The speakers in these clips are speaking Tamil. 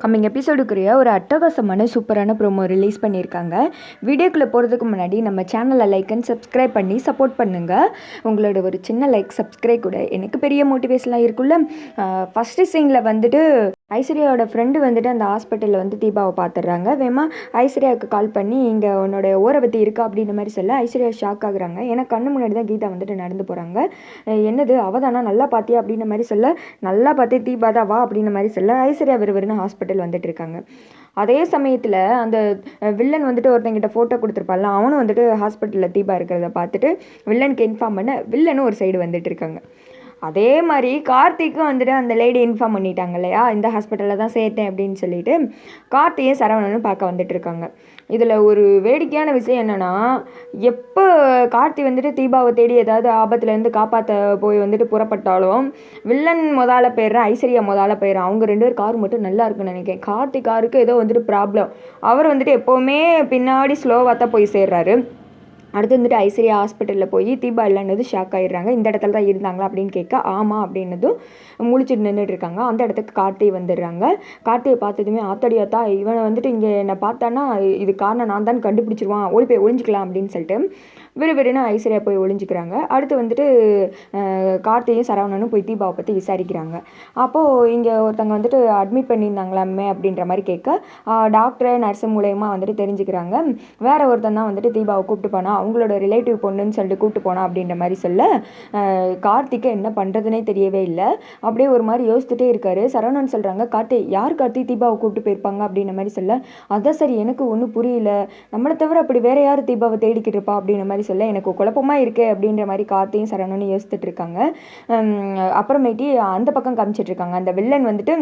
கம்மிங் எபிசோடுக்குரிய ஒரு அட்டகாசமான சூப்பரான ப்ரோமோ ரிலீஸ் பண்ணியிருக்காங்க. வீடியோக்குள்ளே போகிறதுக்கு முன்னாடி நம்ம சேனலை லைக் அண்ட் சப்ஸ்கிரைப் பண்ணி சப்போர்ட் பண்ணுங்கள் உங்களோட ஒரு சின்ன லைக் சப்ஸ்கிரைப் கூட எனக்கு பெரிய மோட்டிவேஷனாக இருக்குல்ல ஃபஸ்ட்டு சீனில் வந்துட்டு ஐஸ்வர்யாவோட ஃப்ரெண்டு வந்துட்டு அந்த ஹாஸ்பிட்டலில் வந்து தீபாவை பார்த்துட்றாங்க. வேமா ஐஸ்வர்யாவுக்கு கால் பண்ணி இங்கே உன்னோட ஓரவத்தி இருக்கா? அப்படின்ற மாதிரி சொல்ல ஐஸ்வர்யா ஷாக் ஆகுறாங்க. ஏன்னா கண்ணு முன்னாடி தான் கீதா வந்துட்டு நடந்து போகிறாங்க என்னது அவதானா நல்லா பார்த்தியா அப்படின்ற மாதிரி சொல்ல நல்லா பார்த்து தீபா தான் வா அப்படின்ற மாதிரி சொல்ல ஐஸ்வர்யா விறுவிறுன்னு ஹாஸ்பிட்டல் வந்துட்டு இருக்காங்க. அதே சமயத்தில் அந்த வில்லன் வந்துட்டு ஒருத்தங்கிட்ட ஃபோட்டோ கொடுத்துருப்பால அவனும் வந்துட்டு ஹாஸ்பிட்டலில் தீபா இருக்கிறத பார்த்துட்டு வில்லனுக்கு இன்ஃபார்ம் பண்ண வில்லனும் ஒரு சைடு வந்துட்டு இருக்காங்க. அதே மாதிரி கார்த்திக்கும் வந்துட்டு அந்த லேடி இன்ஃபார்ம் பண்ணிட்டாங்க இல்லையா? இந்த ஹாஸ்பிட்டலில் தான் சேர்த்தேன் அப்படின்னு சொல்லிட்டு கார்த்தியும் சரவணனும் பார்க்க வந்துட்டு இருக்காங்க. இதில் ஒரு வேடிக்கையான விஷயம் என்னென்னா எப்போ கார்த்தி வந்துட்டு தீபாவை தேடி ஏதாவது ஆபத்துலேருந்து காப்பாற்ற போய் வந்துட்டு புறப்பட்டாலும் வில்லன் முதல்ல போயிடுறேன் ஐஸ்வர்யா முதல்ல போயிடுறேன் அவங்க ரெண்டு பேர் கார் மட்டும் நல்லா இருக்குன்னு நினைக்கிறேன். கார்த்தி காருக்கு ஏதோ வந்துட்டு ப்ராப்ளம் அவர் வந்துட்டு எப்போவுமே பின்னாடி ஸ்லோவாக தான் போய் சேர்றாரு. அடுத்து வந்துட்டு ஐஸ்வர்யா ஹாஸ்பிட்டலில் போய் தீபா இல்லைன்னது ஷாக் ஆகிடுறாங்க இந்த இடத்துல தான் இருந்தாங்களா அப்படின்னு கேட்க ஆமாம் அப்படின்னதும் முழிச்சிட்டு நின்றுட்டு இருக்காங்க. அந்த இடத்துக்கு கார்த்தி வந்துடுறாங்க. கார்த்தியை பார்த்ததுமே ஆத்தடியாத்தா இவனை வந்துட்டு இங்கே என்னை பார்த்தானா இது காரணம் நான் தான் கண்டுபிடிச்சிருவான். ஓடி போய் ஒழிஞ்சிக்கலாம் அப்படின்னு சொல்லிட்டு விறுவிறுன்னு ஐஸ்வர்யா போய் ஒழிஞ்சிக்கிறாங்க அடுத்து வந்துட்டு கார்த்தியும் சரவணனும் போய் தீபாவை பற்றி விசாரிக்கிறாங்க. அப்போது இங்கே ஒருத்தவங்க வந்துட்டு அட்மிட் பண்ணியிருந்தாங்களாமே அப்படின்ற மாதிரி கேட்க டாக்டர் நர்ஸு மூலயமா வந்துட்டு தெரிஞ்சுக்கிறாங்க. வேற ஒருத்தன் தான் வந்துட்டு தீபாவை கூப்பிட்டு போனால் அவங்களோட ரிலேட்டிவ் பொண்ணுன்னு சொல்லிட்டு கூப்பிட்டு போனா அப்படின்ற மாதிரி சொல்ல கார்த்திக்கு என்ன பண்ணுறதுனே தெரியவே இல்லை. அப்படியே ஒரு மாதிரி யோசிச்சுட்டே இருக்காரு. சரவணன் சொல்கிறாங்க கார்த்தி யார் கார்த்தி தீபாவை கூப்பிட்டு போயிருப்பாங்க? அப்படின்ற மாதிரி சொல்ல அதான் சரி எனக்கு ஒன்றும் புரியல. நம்மளை தவிர அப்படி வேற யார் தீபாவை தேடிக்கிட்டு இருப்பா? அப்படின்ற மாதிரி சொல்ல எனக்கு குழப்பமாக இருக்குது அப்படின்ற மாதிரி கார்த்தையும் சரவணனும் யோசிச்சுட்டு இருக்காங்க. அப்புறமேட்டி அந்த பக்கம் காமிச்சிட்டு இருக்காங்க. அந்த வில்லன் வந்துட்டு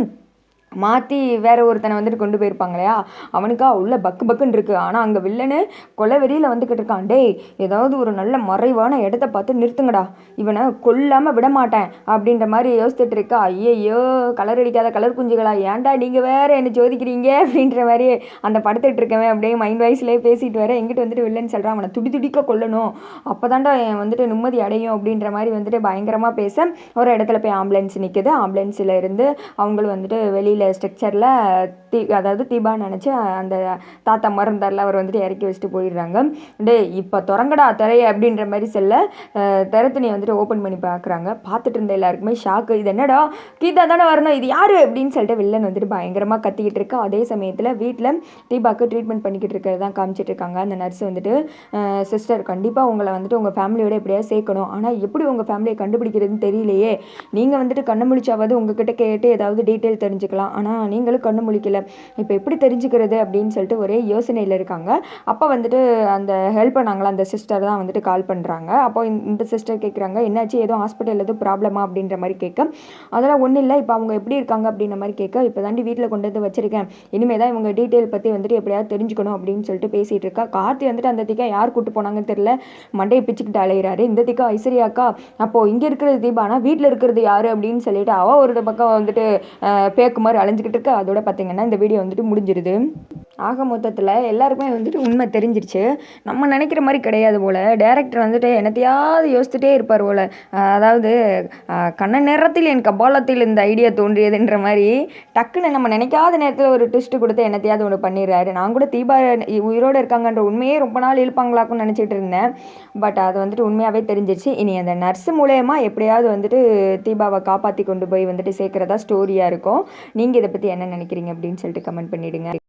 மாற்றி வேற ஒருத்தனை வந்துட்டு கொண்டு போயிருப்பாங்க இல்லையா? அவனுக்கா உள்ள பக்கு பக்குன்னு இருக்குது ஆனால் அங்கே வில்லனு கொலை வெறியில் வந்துக்கிட்டு இருக்கான். டேய் ஏதாவது ஒரு நல்ல மறைவான இடத்த பார்த்து நிறுத்துங்கடா. இவனை கொல்லாமல் விட மாட்டேன். அப்படின்ற மாதிரி யோசித்துட்டு இருக்கா. ஐயையோ கலர் அடிக்காத கலர் குஞ்சுகளா. ஏன்டா நீங்கள் வேற என்ன சோதிக்கிறீங்க? அப்படின்ற மாதிரி அந்த படுத்துட்டு இருக்கவன் அப்படியே மைண்ட் வாய்ஸ்லேயே பேசிட்டு வர எங்கிட்ட வந்துட்டு வில்லன் சொல்கிறான் அவனை துடி துடிக்க கொல்லணும். அப்போ தாண்டா வந்துட்டு நிம்மதி அடையும். அப்படின்ற மாதிரி வந்துட்டு பயங்கரமாக பேச ஒரு இடத்துல போய் ஆம்புலன்ஸ் நிற்குது ஆம்புலன்ஸில் இருந்து அவங்களும் வந்துட்டு வெளியில் ஸ்ட்ரக்சரில் தீ அதாவது தீபா நினச்சி அந்த தாத்தா மறந்தாரில் அவர் வந்துட்டு இறக்கி வச்சுட்டு போயிடுறாங்க. டே இப்போ திறங்கடா திரைய அப்படின்ற மாதிரி செல்ல திறத்துணியை வந்துட்டு ஓப்பன் பண்ணி பார்க்குறாங்க பார்த்துட்டு இருந்த எல்லாருக்குமே ஷாக்கு இது என்னடா? கீதா தானே வரணும் இது யார்? அப்படின்னு சொல்லிட்டு வில்லன் வந்துட்டு பயங்கரமாக கத்திக்கிட்டு இருக்கா. அதே சமயத்தில் வீட்டில் தீபாவுக்கு ட்ரீட்மெண்ட் பண்ணிக்கிட்டு இருக்கிறது தான் காமிச்சிட்டு இருக்காங்க. அந்த நர்ஸ் வந்துட்டு சிஸ்டர் கண்டிப்பாக உங்களை வந்துட்டு உங்கள் ஃபேமிலியோட எப்படியா சேர்க்கணும். ஆனால் எப்படி உங்கள் ஃபேமிலியை கண்டுபிடிக்கிறதுன்னு தெரியலையே. நீங்கள் வந்துட்டு கண்ணு முடிச்சாவது உங்ககிட்ட கேட்டு ஏதாவது டீட்டெயில் தெரிஞ்சுக்கலாம். ஆனால் நீங்களும் கண்ணு முழிக்கல. இப்போ எப்படி தெரிஞ்சுக்கிறது அப்படின்னு சொல்லிட்டு ஒரே யோசனையில் இருக்காங்க. அப்போ வந்துட்டு அந்த ஹெல்ப் பண்ணாங்களா? அந்த சிஸ்டர் தான் வந்துட்டு கால் பண்ணுறாங்க அப்போ இந்த சிஸ்டர் கேட்குறாங்க என்னாச்சு? ஏதோ ஹாஸ்பிட்டல் எதுவும் ப்ராப்ளமா அப்படின்ற மாதிரி கேட்க. அதெல்லாம் ஒன்றும் இல்லை. இப்போ அவங்க எப்படி இருக்காங்க? அப்படின்ற மாதிரி கேட்க இப்போ தாண்டி வீட்டில் கொண்டு வந்து வச்சிருக்கேன். இனிமேல் தான் இவங்க டீட்டெயில் பற்றி வந்துட்டு எப்படியாவது தெரிஞ்சுக்கணும் அப்படின்னு சொல்லிட்டு பேசிகிட்டு இருக்கா. கார்த்தி வந்துட்டு அந்த திக்கா யார் கூட்டு போனாங்கன்னு தெரியல. மண்டையை பிச்சுக்கிட்டு அலையிறாரு. இந்த திக்கா ஐஸ்வர்யாக்கா அப்போது இங்கே இருக்கிறது தீபானா? வீட்டில் இருக்கிறது யார்? அப்படின்னு சொல்லிட்டு அவள் ஒரு பக்கம் வந்துட்டு பேக்குமார் அலைஞ்சிக்கிட்டு இருக்கு. அதோட பார்த்தீங்கன்னா இந்த வீடியோ வந்துட்டு முடிஞ்சிருது. ஆக மொத்தத்தில் எல்லாருக்குமே வந்துட்டு உண்மை தெரிஞ்சிருச்சு. நம்ம நினைக்கிற மாதிரி கிடையாது போல். டேரக்டர் வந்துட்டு என்னத்தையாவது யோசிச்சுட்டே இருப்பார் போல். அதாவது கண்ண நேரத்தில் என் கபாலத்தில் இந்த ஐடியா தோன்றியதுன்ற மாதிரி டக்குன்னு நம்ம நினைக்காத நேரத்தில் ஒரு ட்விஸ்ட்டு கொடுத்து என்னத்தையாவது ஒன்று பண்ணிடுறாரு. நான் கூட தீபா உயிரோடு இருக்காங்கன்ற உண்மையே ரொம்ப நாள் இழுப்பாங்களாக்குன்னு நினச்சிட்டு இருந்தேன். பட் அது வந்துட்டு உண்மையாகவே தெரிஞ்சிருச்சு. இனி அந்த நர்ஸு மூலயமா எப்படியாவது வந்துட்டு தீபாவை காப்பாற்றி கொண்டு போய் வந்துட்டு சேர்க்குறதா ஸ்டோரியாக இருக்கும். நீங்கள் இதை பற்றி என்ன நினைக்கிறீங்க அப்படின்னு சொல்லிட்டு கமெண்ட் பண்ணிவிடுங்க